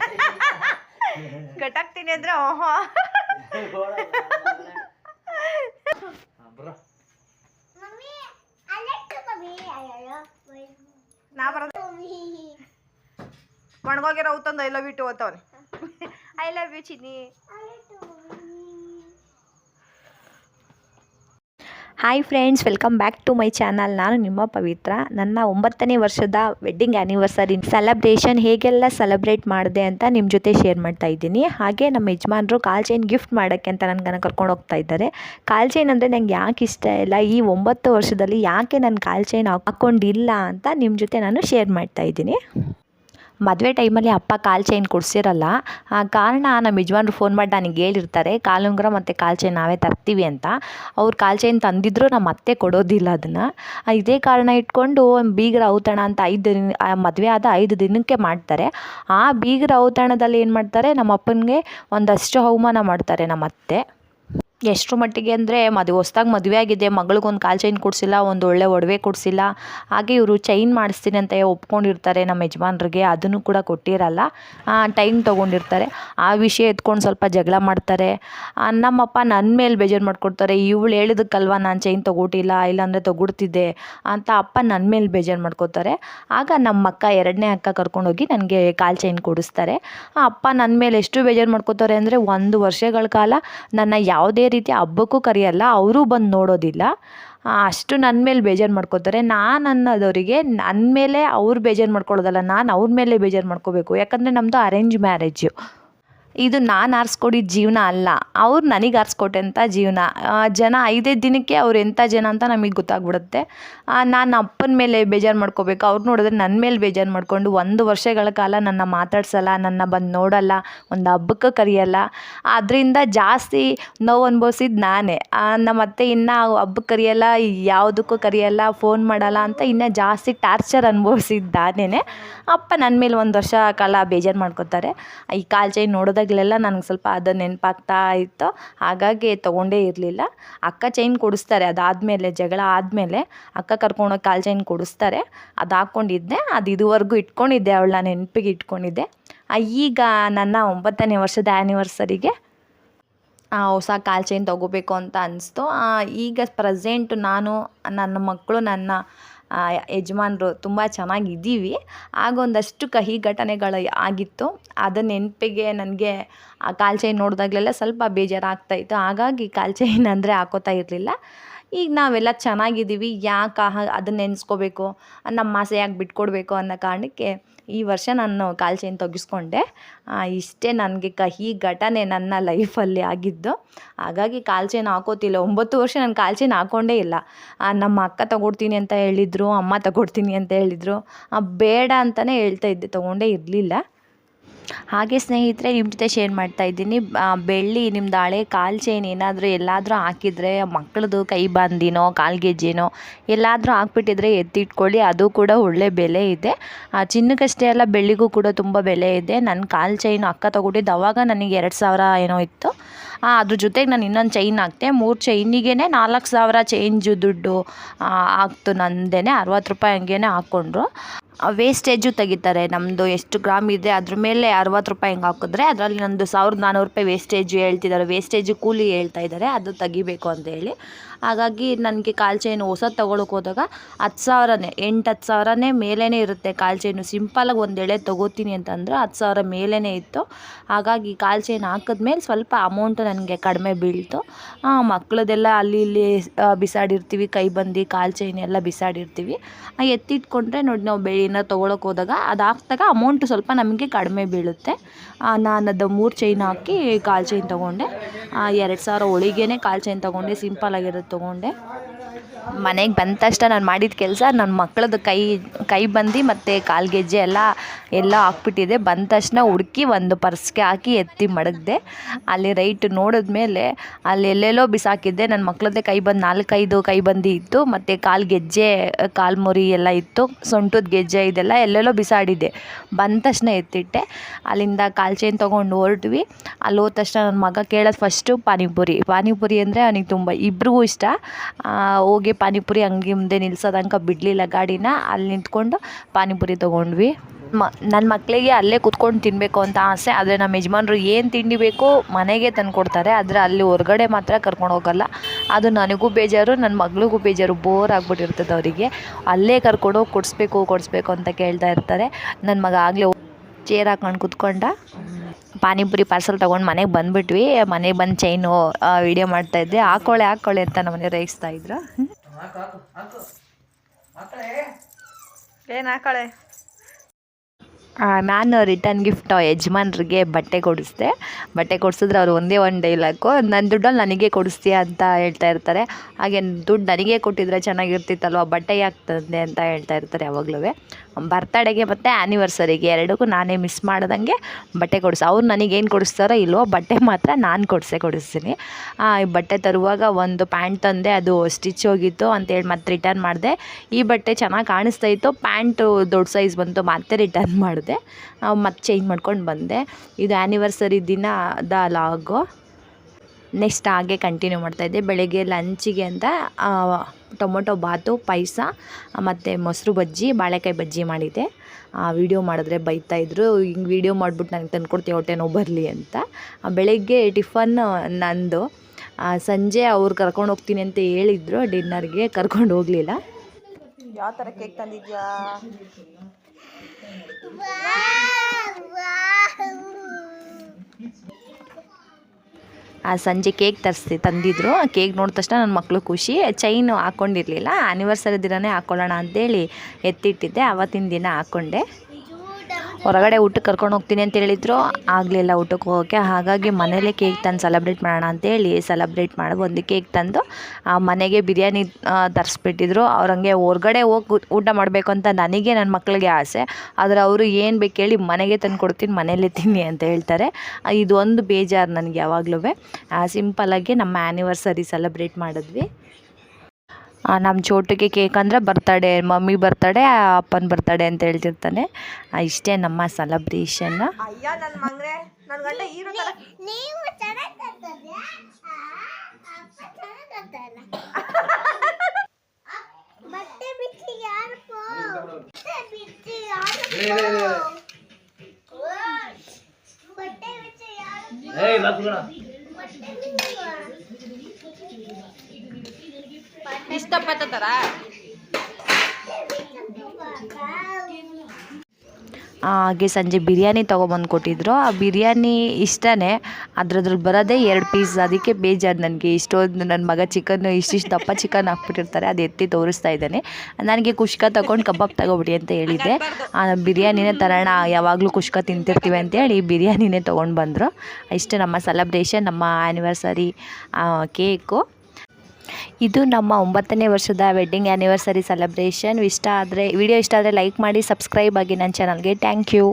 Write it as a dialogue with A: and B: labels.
A: ಕಟ್ಟಾಕ್ತೀನಿ ಅಂದ್ರೆ ಓಹೋ. ನಾ ಬರೋದು. ಒಣಗೋಗಿರೋ ತಂದು ಐ ಲವ್ ಯು ಟು ಓದ್ತವನೆ I love you Chinni.
B: Hi friends welcome back to my channel ನಾನು ನಿಮ್ಮ ಪವಿತ್ರ. ನನ್ನ ಒಂಬತ್ತನೇ ವರ್ಷದ ವೆಡ್ಡಿಂಗ್ ಆ್ಯನಿವರ್ಸರಿ ಸೆಲೆಬ್ರೇಷನ್ ಹೇಗೆಲ್ಲ ಸೆಲೆಬ್ರೇಟ್ ಮಾಡಿದೆ ಅಂತ ನಿಮ್ಮ ಜೊತೆ ಶೇರ್ ಮಾಡ್ತಾ ಇದ್ದೀನಿ. ಹಾಗೆ ನಮ್ಮ ಯಜಮಾನರು ಕಾಲ್ ಚೈನ್ ಗಿಫ್ಟ್ ಮಾಡೋಕ್ಕೆ ಅಂತ ನನಗನ್ನು ಕರ್ಕೊಂಡು ಹೋಗ್ತಾ ಇದ್ದಾರೆ. ಕಾಲ್ ಚೈನ್ ಅಂದರೆ ನಂಗೆ ಯಾಕೆ ಇಷ್ಟ ಇಲ್ಲ? ಈ ಒಂಬತ್ತು ವರ್ಷದಲ್ಲಿ ಯಾಕೆ ನಾನು ಕಾಲ್ ಚೈನ್ ಹಾಕ್ಕೊಂಡಿಲ್ಲ ಅಂತ ನಿಮ್ಮ ಜೊತೆ ನಾನು ಶೇರ್ ಮಾಡ್ತಾ ಇದ್ದೀನಿ. ಮದುವೆ ಟೈಮಲ್ಲಿ ಅಪ್ಪ ಕಾಲು ಚೈನ್ ಕೊಡಿಸಿರಲ್ಲ, ಆ ಕಾರಣ ನಮ್ಮ ಯಜಮಾನ್ರು ಫೋನ್ ಮಾಡಿ ನನಗೆ ಹೇಳಿರ್ತಾರೆ ಕಾಲುಂಗುರ ಮತ್ತು ಕಾಲು ಚೈನ್ ನಾವೇ ತರ್ತೀವಿ ಅಂತ. ಅವ್ರು ಕಾಲು ಚೈನ್ ತಂದಿದ್ರು ನಮ್ಮ ಅತ್ತೆ ಕೊಡೋದಿಲ್ಲ ಅದನ್ನು. ಇದೇ ಕಾರಣ ಇಟ್ಕೊಂಡು ಬೀಗರ ಔತಣ ಅಂತ ಐದು ದಿನ ಮದುವೆ ಆದ ಐದು ದಿನಕ್ಕೆ ಮಾಡ್ತಾರೆ. ಆ ಬೀಗರ ಔತಣದಲ್ಲಿ ಏನು ಮಾಡ್ತಾರೆ, ನಮ್ಮ ಅಪ್ಪನಿಗೆ ಒಂದಷ್ಟು ಅವಮಾನ ಮಾಡ್ತಾರೆ ನಮ್ಮ ಅತ್ತೆ. ಎಷ್ಟರ ಮಟ್ಟಿಗೆ ಅಂದರೆ ಮದುವೆ ಹೊಸ್ದಾಗಿ ಮದುವೆ ಆಗಿದೆ, ಮಗಳಿಗೊಂದು ಕಾಲು ಚೈನ್ ಕೊಡಿಸಿಲ್ಲ, ಒಂದು ಒಳ್ಳೆ ಒಡವೆ ಕೊಡಿಸಿಲ್ಲ, ಹಾಗೆ ಇವರು ಚೈನ್ ಮಾಡಿಸ್ತೀನಿ ಅಂತ ಒಪ್ಕೊಂಡಿರ್ತಾರೆ ನಮ್ಮ ಯಜಮಾನ್ರಿಗೆ, ಅದನ್ನು ಕೂಡ ಕೊಟ್ಟಿರಲ್ಲ ಟೈಮ್ ತೊಗೊಂಡಿರ್ತಾರೆ. ಆ ವಿಷಯ ಎತ್ಕೊಂಡು ಸ್ವಲ್ಪ ಜಗಳ ಮಾಡ್ತಾರೆ. ನಮ್ಮಪ್ಪ ನನ್ನ ಮೇಲೆ ಬೇಜಾರು ಮಾಡ್ಕೊಡ್ತಾರೆ, ಇವಳು ಹೇಳಿದಕ್ಕಲ್ವ ನಾನು ಚೈನ್ ತೊಗೊಟ್ಟಿಲ್ಲ, ಇಲ್ಲಾಂದರೆ ತೊಗೊಡ್ತಿದ್ದೆ ಅಂತ ಅಪ್ಪ ನನ್ನ ಮೇಲೆ ಬೇಜಾರು ಮಾಡ್ಕೋತಾರೆ ಆಗ ನಮ್ಮ ಅಕ್ಕ ಎರಡನೇ ಅಕ್ಕ ಕರ್ಕೊಂಡೋಗಿ ನನಗೆ ಕಾಲು ಚೈನ್ ಕೊಡಿಸ್ತಾರೆ. ಅಪ್ಪ ನನ್ನ ಮೇಲೆ ಎಷ್ಟು ಬೇಜಾರು ಮಾಡ್ಕೋತಾರೆ ಅಂದರೆ, ಒಂದು ವರ್ಷಗಳ ಕಾಲ ನನ್ನ ಯಾವುದೇ ರೀತಿ ಹಬ್ಬಕ್ಕೂ ಕರೆಯಲ್ಲ, ಅವರೂ ಬಂದು ನೋಡೋದಿಲ್ಲ. ಅಷ್ಟು ನನ್ನ ಮೇಲೆ ಬೇಜಾರು ಮಾಡ್ಕೋತಾರೆ. ನಾನು ಅನ್ನೋದವರಿಗೆ ನನ್ನ ಮೇಲೆ ಅವ್ರು ಬೇಜಾರು ಮಾಡ್ಕೊಳ್ಳೋದಲ್ಲ, ನಾನು ಅವ್ರ ಮೇಲೆ ಬೇಜಾರು ಮಾಡ್ಕೋಬೇಕು. ಯಾಕಂದರೆ ನಮ್ಮದು ಅರೇಂಜ್ ಮ್ಯಾರೇಜು ಇದು ನಾನು ಆರಿಸ್ಕೊಂಡಿದ್ದ ಜೀವನ ಅಲ್ಲ. ಅವ್ರು ನನಗೆ ಆರಿಸ್ಕೊಟ್ಟಂಥ ಜೀವನ. ಜನ ಐದೈದು ದಿನಕ್ಕೆ ಅವ್ರು ಎಂಥ ಜನ ಅಂತ ನಮಗೆ ಗೊತ್ತಾಗ್ಬಿಡುತ್ತೆ. ನಾನು ಅಪ್ಪನ ಮೇಲೆ ಬೇಜಾರು ಮಾಡ್ಕೋಬೇಕು. ಅವ್ರು ನೋಡಿದ್ರೆ ನನ್ನ ಮೇಲೆ ಬೇಜಾರು ಮಾಡಿಕೊಂಡು ಒಂದು ವರ್ಷಗಳ ಕಾಲ ನನ್ನ ಮಾತಾಡ್ಸಲ್ಲ, ನನ್ನ ಬಂದು ನೋಡಲ್ಲ, ಒಂದು ಹಬ್ಬಕ್ಕೆ ಕರೆಯಲ್ಲ. ಅದರಿಂದ ಜಾಸ್ತಿ ನೋವು ಅನ್ಭವಿಸಿದ್ದು ನಾನೇ. ನಮ್ಮ ಅತ್ತೆ ಇನ್ನು ಹಬ್ಬಕ್ಕೆ ಕರೆಯಲ್ಲ, ಯಾವುದಕ್ಕೂ ಕರೆಯಲ್ಲ, ಫೋನ್ ಮಾಡಲ್ಲ ಅಂತ ಇನ್ನೂ ಜಾಸ್ತಿ ಟಾರ್ಚರ್ ಅನುಭವಿಸಿದ್ದು ನಾನೇ ಅಪ್ಪ ನನ್ನ ಮೇಲೆ ಒಂದು ವರ್ಷ ಕಾಲ ಬೇಜಾರು ಮಾಡ್ಕೋತಾರೆ. ಈ ಕಾಲು ಚೈನ್ ನೋಡಿದಾಗಲೆಲ್ಲ ನನಗೆ ಸ್ವಲ್ಪ ಅದು ನೆನಪಾಗ್ತಾ ಇತ್ತು. ಹಾಗಾಗಿ ತೊಗೊಂಡೇ ಇರಲಿಲ್ಲ. ಅಕ್ಕ ಚೈನ್ ಕೊಡಿಸ್ತಾರೆ. ಅದಾದಮೇಲೆ ಜಗಳ ಆದಮೇಲೆ ಅಕ್ಕ ಕರ್ಕೊಂಡೋಗಿ ಕಾಲು ಚೈನ್ ಕೊಡಿಸ್ತಾರೆ. ಅದು ಹಾಕ್ಕೊಂಡಿದ್ದೆ ಅದು ಇದುವರೆಗೂ ಇಟ್ಕೊಂಡಿದ್ದೆ. ಅವಳನ್ನ ನೆನಪಿಗೆ ಇಟ್ಕೊಂಡಿದ್ದೆ. ಈಗ ನನ್ನ ಒಂಬತ್ತನೇ ವರ್ಷದ ಆ್ಯನಿವರ್ಸರಿಗೆ ಹೊಸ ಕಾಲು ಚೈನ್ ತೊಗೋಬೇಕು ಅಂತ ಅನಿಸ್ತು. ಈಗ ಪ್ರೆಸೆಂಟ್ ನಾನು, ನನ್ನ ಮಕ್ಕಳು ನನ್ನ ಯಜಮಾನ್ರು ತುಂಬ ಚೆನ್ನಾಗಿದ್ದೀವಿ. ಆಗ ಒಂದಷ್ಟು ಕಹಿ ಘಟನೆಗಳು ಆಗಿತ್ತು. ಅದು ನೆನಪಿಗೆ ನನಗೆ ಆ ಕಾಲು ಚೈನ್ ನೋಡಿದಾಗಲೆಲ್ಲ ಸ್ವಲ್ಪ ಬೇಜಾರಾಗ್ತಾಯಿತ್ತು. ಹಾಗಾಗಿ ಕಾಲು ಚೈನ್ ಅಂದರೆ ಹಾಕೋತಾ ಇರಲಿಲ್ಲ. ಈಗ ನಾವೆಲ್ಲ ಚೆನ್ನಾಗಿದ್ದೀವಿ. ಯಾಕೆ ಅದನ್ನ ನೆನೆಸ್ಕೋಬೇಕು? ನಮ್ಮ ಆಸೆ ಯಾಕೆ ಬಿಟ್ಕೊಡ್ಬೇಕು ಅನ್ನೋ ಕಾರಣಕ್ಕೆ ಈ ವರ್ಷ ನಾನು ಕಾಲು ಚೈನ್ ತೆಗಿಸ್ಕೊಂಡೆ. ಇಷ್ಟೇ ನನಗೆ ಕಹಿ ಘಟನೆ ನನ್ನ ಲೈಫಲ್ಲಿ ಆಗಿದ್ದು. ಹಾಗಾಗಿ ಕಾಲು ಚೈನ್ ಹಾಕೋತಿಲ್ಲ. ಒಂಬತ್ತು ವರ್ಷ ನಾನು ಕಾಲು ಚೈನ್ ಹಾಕ್ಕೊಂಡೇ ಇಲ್ಲ. ನಮ್ಮ ಅಕ್ಕ ತಗೊಡ್ತೀನಿ ಅಂತ ಹೇಳಿದರು, ಅಮ್ಮ ತಗೊಡ್ತೀನಿ ಅಂತ ಹೇಳಿದರು. ಬೇಡ ಅಂತಲೇ ಹೇಳ್ತಾ ಇದ್ದೆ. ತೊಗೊಂಡೇ ಇರಲಿಲ್ಲ. ಹಾಗೆ ಸ್ನೇಹಿತರೆ ನಿಮ್ಮ ಜೊತೆ ಶೇರ್ ಮಾಡ್ತಾ ಇದ್ದೀನಿ. ಬೆಳ್ಳಿ, ನಿಮ್ದು ಹಳೆ ಕಾಲು ಚೈನ್ ಏನಾದರೂ ಎಲ್ಲಾದರೂ ಹಾಕಿದರೆ ಮಕ್ಕಳದು ಕೈ ಬಂದಿನೋ, ಕಾಲು ಗೆಜ್ಜೆನೋ, ಎಲ್ಲಾದರೂ ಹಾಕ್ಬಿಟ್ಟಿದ್ರೆ ಎತ್ತಿಟ್ಕೊಳ್ಳಿ, ಅದು ಕೂಡ ಒಳ್ಳೆ ಬೆಲೆ ಇದೆ. ಚಿನ್ನಕ್ಕಷ್ಟೇ ಅಲ್ಲ, ಬೆಳ್ಳಿಗೂ ಕೂಡ ತುಂಬ ಬೆಲೆ ಇದೆ. ನನ್ನ ಕಾಲು ಚೈನು ಅಕ್ಕ ತೊಗೊಂಡಿದ್ದು ಅವಾಗ ನನಗೆ ಎರಡು ಸಾವಿರ ಏನೋ ಇತ್ತು. ಅದ್ರ ಜೊತೆಗೆ ನಾನು ಇನ್ನೊಂದು ಚೈನ್ ಹಾಕ್ತೆ. ಮೂರು ಚೈನಿಗೆ ನಾಲ್ಕು ಸಾವಿರ ಚೇಂಜು ದುಡ್ಡು ಆಗ್ತು ನಂದೇ ಅರವತ್ತು ರೂಪಾಯಿ ಹಂಗೇನೆ ಹಾಕ್ಕೊಂಡ್ರು ವೇಸ್ಟೇಜು ತೆಗಿತಾರೆ. ನಮ್ಮದು ಎಷ್ಟು ಗ್ರಾಮ್ ಇದೆ, ಅದ್ರ ಮೇಲೆ ಅರವತ್ತು ರೂಪಾಯಿ ಹಿಂಗೆ ಹಾಕಿದ್ರೆ ಅದರಲ್ಲಿ ನಂದು ಸಾವಿರದ ನಾನ್ನೂರು ರೂಪಾಯಿ ವೇಸ್ಟೇಜು ಹೇಳ್ತಿದ್ದಾರೆ. ವೇಸ್ಟೇಜು ಕೂಲಿ ಹೇಳ್ತಾ ಇದ್ದಾರೆ. ಅದು ತೆಗಿಬೇಕು ಅಂತ ಹೇಳಿ. ಹಾಗಾಗಿ ನನಗೆ ಕಾಲು ಚೈನು ಹೊಸದು ತೊಗೊಳಕ್ಕೆ ಹೋದಾಗ ಹತ್ತು ಸಾವಿರನೇ, ಎಂಟು ಹತ್ತು ಸಾವಿರನೇ ಮೇಲೇ ಇರುತ್ತೆ ಕಾಲು ಚೈನು ಸಿಂಪಲಾಗಿ ಒಂದು ಎಳೆ ತೊಗೋತೀನಿ ಅಂತಂದ್ರೆ ಹತ್ತು ಸಾವಿರ ಮೇಲೇ ಇತ್ತು. ಹಾಗಾಗಿ ಕಾಲು ಚೈನ್ ಹಾಕಿದ್ಮೇಲೆ ಸ್ವಲ್ಪ ಅಮೌಂಟ್ ನನಗೆ ಕಡಿಮೆ ಬೀಳ್ತು. ಮಕ್ಕಳದೆಲ್ಲ ಅಲ್ಲಿ ಇಲ್ಲಿ ಬಿಸಾಡಿರ್ತೀವಿ, ಕೈ ಬಂದು, ಕಾಲು ಚೈನ್ ಎಲ್ಲ ಬಿಸಾಡಿರ್ತೀವಿ. ಎತ್ತಿಟ್ಕೊಂಡ್ರೆ ನೋಡಿ ನಾವು ಬೆಳಿನ ತೊಗೊಳಕ್ಕೆ ಹೋದಾಗ ಅದು ಹಾಕ್ದಾಗ ಅಮೌಂಟ್ ಸ್ವಲ್ಪ ನಮಗೆ ಕಡಿಮೆ ಬೀಳುತ್ತೆ. ನಾನು ಅದು ಮೂರು ಚೈನ್ ಹಾಕಿ ಕಾಲು ಚೈನ್ ತೊಗೊಂಡೆ. ಎರಡು ಸಾವಿರ ಒಳಗೇನೆ ಕಾಲು ಚೈನ್ ತೊಗೊಂಡೆ, ಸಿಂಪಲ್ ಆಗಿರೋದು ತೊಗೊಂಡೆ. ಮನೆಗೆ ಬಂದ ತಕ್ಷಣ ನಾನು ಮಾಡಿದ ಕೆಲಸ ನನ್ನ ಮಕ್ಳದ್ದು ಕೈ ಕೈ ಬಂದು ಮತ್ತು ಕಾಲು ಗೆಜ್ಜೆ ಎಲ್ಲ ಎಲ್ಲ ಹಾಕ್ಬಿಟ್ಟಿದೆ. ಬಂದ ತಕ್ಷಣ ಹುಡುಕಿ ಒಂದು ಪರ್ಸ್ಗೆ ಹಾಕಿ ಎತ್ತಿ ಮಡಗಿದೆ. ಅಲ್ಲಿ ರೈಟ್ ನೋಡಿದ್ಮೇಲೆ ಅಲ್ಲಿ ಎಲ್ಲೆಲ್ಲೋ ಬಿಸಾಕಿದ್ದೆ. ನನ್ನ ಮಕ್ಕಳದ್ದೇ ಕೈ ಬಂದು ನಾಲ್ಕೈದು ಕೈ ಬಂದು ಇತ್ತು. ಮತ್ತು ಕಾಲು ಗೆಜ್ಜೆ, ಕಾಲು ಮುರಿ ಎಲ್ಲ ಇತ್ತು. ಸೊಂಟದ ಗೆಜ್ಜೆ ಇದೆಲ್ಲ ಎಲ್ಲೆಲ್ಲೋ ಬಿಸಾಡಿದ್ದೆ. ಬಂದ ತಕ್ಷಣ ಎತ್ತಿಟ್ಟೆ. ಅಲ್ಲಿಂದ ಕಾಲು ಚೈನ್ ತೊಗೊಂಡು ಹೊರಟ್ವಿ. ಅಲ್ಲಿ ಹೋದ ತಕ್ಷಣ ನನ್ನ ಮಗ ಕೇಳೋದು ಫಸ್ಟು ಪಾನಿಪುರಿ. ಪಾನಿಪುರಿ ಅಂದರೆ ಅವನಿಗೆ ತುಂಬ, ಇಬ್ರಿಗೂ ಇಷ್ಟ. ಹೋಗಿ ಪಾನಿಪುರಿ ಹಂಗೆ ಮುಂದೆ ನಿಲ್ಸೋದಂಕ ಬಿಡಲಿಲ್ಲ ಗಾಡಿನ. ಅಲ್ಲಿ ನಿಂತ್ಕೊಂಡು ಪಾನಿಪುರಿ ತೊಗೊಂಡ್ವಿ. ಮ ನನ್ನ ಮಕ್ಕಳಿಗೆ ಅಲ್ಲೇ ಕುತ್ಕೊಂಡು ತಿನ್ನಬೇಕು ಅಂತ ಆಸೆ, ಆದರೆ ನಮ್ಮ ಯಜಮಾನ್ರು ಏನು ತಿಂಡಿ ಬೇಕು ಮನೆಗೆ ತಂದು ಕೊಡ್ತಾರೆ ಆದರೆ ಅಲ್ಲಿ ಹೊರಗಡೆ ಮಾತ್ರ ಕರ್ಕೊಂಡು ಹೋಗಲ್ಲ. ಅದು ನನಗೂ ಬೇಜಾರು ನನ್ನ ಮಗಳಿಗೂ ಬೇಜಾರು ಬೋರ್ ಆಗಿಬಿಟ್ಟಿರ್ತದೆ ಅವರಿಗೆ. ಅಲ್ಲೇ ಕರ್ಕೊಂಡು ಹೋಗಿ ಕೊಡಿಸ್ಬೇಕು ಕೊಡಿಸ್ಬೇಕು ಅಂತ ಕೇಳ್ತಾ ಇರ್ತಾರೆ. ನನ್ನ ಮಗ ಆಗಲೇ ಚೇರ್ ಹಾಕೊಂಡು ಕುತ್ಕೊಂಡ ಪಾನಿಪುರಿ ಪಾರ್ಸಲ್ ತೊಗೊಂಡು ಮನೆಗೆ ಬಂದುಬಿಟ್ವಿ. ಮನೆಗೆ ಬಂದು ಚೈನು ವೀಡಿಯೋ ಮಾಡ್ತಾಯಿದ್ದೆ ಹಾಕೊಳ್ಳೆ ಹಾಕೊಳ್ಳೆ ಅಂತ ನಮ್ಮನೆ ರೇಗಿಸ್ತಾ ಇದ್ರು.
A: ಏನು
B: ನಾನು ರಿಟರ್ನ್ ಗಿಫ್ಟ್ ಯಜಮಾನ್ರಿಗೆ ಬಟ್ಟೆ ಕೊಡಿಸ್ದೆ. ಬಟ್ಟೆ ಕೊಡಿಸಿದ್ರೆ ಅವ್ರು ಒಂದೇ ಒಂದು ಡೈಲಾಗು ನನ್ನ ದುಡ್ಡಲ್ಲಿ ನನಗೆ ಕೊಡಿಸ್ತೀಯ ಅಂತ ಹೇಳ್ತಾ ಇರ್ತಾರೆ. ಹಾಗೆ ದುಡ್ಡು ನನಗೆ ಕೊಟ್ಟಿದ್ರೆ ಚೆನ್ನಾಗಿರ್ತಿತ್ತಲ್ವ, ಬಟ್ಟೆ ಯಾಕೆ ತಂದೆ ಅಂತ ಹೇಳ್ತಾ ಇರ್ತಾರೆ ಯಾವಾಗಲೂ. ಬರ್ತಡೆಗೆ ಮತ್ತು ಆ್ಯನಿವರ್ಸರಿಗೆ ಎರಡಕ್ಕೂ ನಾನೇ ಮಿಸ್ ಮಾಡ್ದಂಗೆ ಬಟ್ಟೆ ಕೊಡಿಸಿ, ಅವ್ರು ನನಗೇನು ಕೊಡಿಸ್ತಾರೋ ಇಲ್ವೋ ಬಟ್ಟೆ ಮಾತ್ರ ನಾನು ಕೊಡಿಸೇ, ಕೊಡಿಸ್ತೀನಿ. ಈ ಬಟ್ಟೆ ತರುವಾಗ ಒಂದು ಪ್ಯಾಂಟ್ ತಂದೆ, ಅದು ಸ್ಟಿಚ್ ಹೋಗಿತ್ತು ಅಂತೇಳಿ ಮತ್ತೆ ರಿಟರ್ನ್ ಮಾಡಿದೆ. ಈ ಬಟ್ಟೆ ಚೆನ್ನಾಗಿ ಕಾಣಿಸ್ತಾ ಇತ್ತು ಪ್ಯಾಂಟು ದೊಡ್ಡ ಸೈಜ್ ಬಂತು, ಮತ್ತೆ ರಿಟರ್ನ್ ಮಾಡಿದೆ. ಮತ್ತೆ ಚೇಂಜ್ ಮಾಡ್ಕೊಂಡು ಬಂದೆ. ಇದು ಆ್ಯನಿವರ್ಸರಿ ದಿನದ ಲಾಗು ನೆಕ್ಸ್ಟ್ ಹಾಗೆ ಕಂಟಿನ್ಯೂ ಮಾಡ್ತಾಯಿದ್ದೆ ಬೆಳಗ್ಗೆ ಲಂಚಿಗೆ ಅಂತ ಟೊಮೊಟೊ ಬಾತು ಪಾಯಸ ಮತ್ತು ಮೊಸರು ಬಜ್ಜಿ ಬಾಳೆಕಾಯಿ ಬಜ್ಜಿ ಮಾಡಿದ್ದೆ. ವಿಡಿಯೋ ಮಾಡಿದ್ರೆ ಬೈತಾಯಿದ್ರು ಹಿಂಗೆ ವಿಡಿಯೋ ಮಾಡಿಬಿಟ್ಟು ನನಗೆ ತಂದುಕೊಡ್ತೀವಿ ಹೊಟ್ಟೆ ನೋವು ಬರಲಿ ಅಂತ. ಆ, ಬೆಳಗ್ಗೆ ಟಿಫನ್ ನಂದು. ಸಂಜೆ ಅವ್ರು ಕರ್ಕೊಂಡು ಹೋಗ್ತೀನಿ ಅಂತ ಹೇಳಿದ್ರು. ಡಿನ್ನರ್ಗೆ ಕರ್ಕೊಂಡು ಹೋಗಲಿಲ್ಲ.
A: ಯಾವ ಥರ ಕೇಕ್ ತಂದಿದ್ಯಾ?
B: ಆ ಸಂಜೆ ಕೇಕ್ ತರಿಸಿ ತಂದಿದ್ರು. ಕೇಕ್ ನೋಡಿದ ತಕ್ಷಣ ನನ್ನ ಮಕ್ಕಳು ಖುಷಿ. ಚೈನ್ ಹಾಕ್ಕೊಂಡಿರಲಿಲ್ಲ ಆ್ಯನಿವರ್ಸರಿ ದಿನವೇ ಹಾಕ್ಕೊಳ್ಳೋಣ ಅಂತೇಳಿ ಎತ್ತಿಟ್ಟಿದ್ದೆ. ಆವತ್ತಿನ ದಿನ ಹಾಕ್ಕೊಂಡೆ ಹೊರಗಡೆ ಊಟಕ್ಕೆ ಕರ್ಕೊಂಡು ಹೋಗ್ತೀನಿ ಅಂತ ಹೇಳಿದ್ರು. ಆಗಲಿಲ್ಲ ಊಟಕ್ಕೆ ಹೋಗೋಕ್ಕೆ ಹಾಗಾಗಿ ಮನೇಲೇ ಕೇಕ್ ತಂದು ಸೆಲೆಬ್ರೇಟ್ ಮಾಡೋಣ ಅಂತೇಳಿ ಸೆಲೆಬ್ರೇಟ್ ಮಾಡಿ ಒಂದು ಕೇಕ್ ತಂದು ಆ, ಮನೆಗೆ ಬಿರಿಯಾನಿ ತರಿಸ್ಬಿಟ್ಟಿದ್ರು. ಅವ್ರು ಹಂಗೆ ಹೊರ್ಗಡೆ ಹೋಗಿ ಊಟ ಮಾಡಬೇಕು ಅಂತ ನನಗೆ ನನ್ನ ಮಕ್ಕಳಿಗೆ ಆಸೆ. ಆದರೆ ಅವರು ಏನು ಬೇಕು ಹೇಳಿ ಮನೆಗೆ ತಂದು ಕೊಡ್ತೀನಿ ಮನೇಲೇ ತಿನ್ನಿ ಅಂತ ಹೇಳ್ತಾರೆ. ಇದೊಂದು ಬೇಜಾರು ನನಗೆ ಯಾವಾಗಲೂ. ಸಿಂಪಲಾಗಿ ನಮ್ಮ ಆ್ಯನಿವರ್ಸರಿ ಸೆಲೆಬ್ರೇಟ್ ಮಾಡಿದ್ವಿ. ನಮ್ಮ ಚೋಟಿಗೆ ಕೇಕ್ ಅಂದರೆ ಬರ್ತಡೇ ಮಮ್ಮಿ ಬರ್ತಡೇ ಅಪ್ಪನ ಬರ್ತಡೇ ಅಂತ ಹೇಳ್ತಿರ್ತಾನೆ. ಆ, ಇಷ್ಟೇ ನಮ್ಮ ಸೆಲೆಬ್ರೇಷನ್
A: ಅಯ್ಯ ನನ್ನ ಮಂಗ್ರೆ ನನ್ನ ಗಂಡ ಹೀರೋ ಥರ
C: ನೀವು ಚೆನ್ನಾಗಿ ಕಲ್ತದ್ಯಾ? ಆ, ಅಪ್ಪ ಚೆನ್ನಾಗಿ ಕಲ್ತಲ್ಲ. ಬಟ್ಟೆ ಬಿಚ್ಚಿ ಯಾರಪ್ಪೋ? ಬಟ್ಟೆ ಬಿಚ್ಚಿ ಯಾರಪ್ಪೋ? ಬಟ್ಟೆ ಬಿಚ್ಚಿ ಯಾರಪ್ಪೋ? ಬಟ್ಟೆ ಬಿಚ್ಚಿ
B: ಹಾಗೆ ಸಂಜೆ ಬಿರಿಯಾನಿ ತೊಗೊಬಂದು ಕೊಟ್ಟಿದ್ರು. ಆ ಬಿರಿಯಾನಿ ಇಷ್ಟನೇ. ಅದ್ರದ್ರಲ್ಲಿ ಬರೋದೇ ಎರಡು ಪೀಸ್ ಅದಕ್ಕೆ ಬೇಜಾರು ನನಗೆ. ಇಷ್ಟೊಂದು ನನ್ನ ಮಗ ಚಿಕನ್ ಇಷ್ಟಿಷ್ಟು ದಪ್ಪ ಚಿಕನ್ ಹಾಕ್ಬಿಟ್ಟಿರ್ತಾರೆ. ಅದು ಎತ್ತಿ ತೋರಿಸ್ತಾ ಇದ್ದಾನೆ. ನನಗೆ ಕುಷ್ಕ ತಗೊಂಡು ಕಬಾಬ್ ತಗೊಬಿಡಿ ಅಂತ ಹೇಳಿದ್ದೆ. ಆ, ಬಿರಿಯಾನಿನೇ ತರೋಣ. ಯಾವಾಗಲೂ ಕುಷ್ಕ ತಿಂತಿರ್ತೀವಿ ಅಂತೇಳಿ ಬಿರಿಯಾನಿನೇ ತೊಗೊಂಡು ಬಂದರು. ಇಷ್ಟೇ ನಮ್ಮ ಸೆಲೆಬ್ರೇಷನ್ ನಮ್ಮ ಆ್ಯನಿವರ್ಸರಿ ಕೇಕು ಇದು ನಮ್ಮ ಒಂಬತ್ತನೇ ವರ್ಷದ ವೆಡ್ಡಿಂಗ್ ಆ್ಯನಿವರ್ಸರಿ ಸೆಲೆಬ್ರೇಷನ್ ಇಷ್ಟ ಆದರೆ ವಿಡಿಯೋ ಇಷ್ಟ ಆದರೆ ಲೈಕ್ ಮಾಡಿ ಸಬ್ಸ್ಕ್ರೈಬ್ ಆಗಿ ನನ್ನ ಚಾನಲ್ಗೆ ಥ್ಯಾಂಕ್ ಯು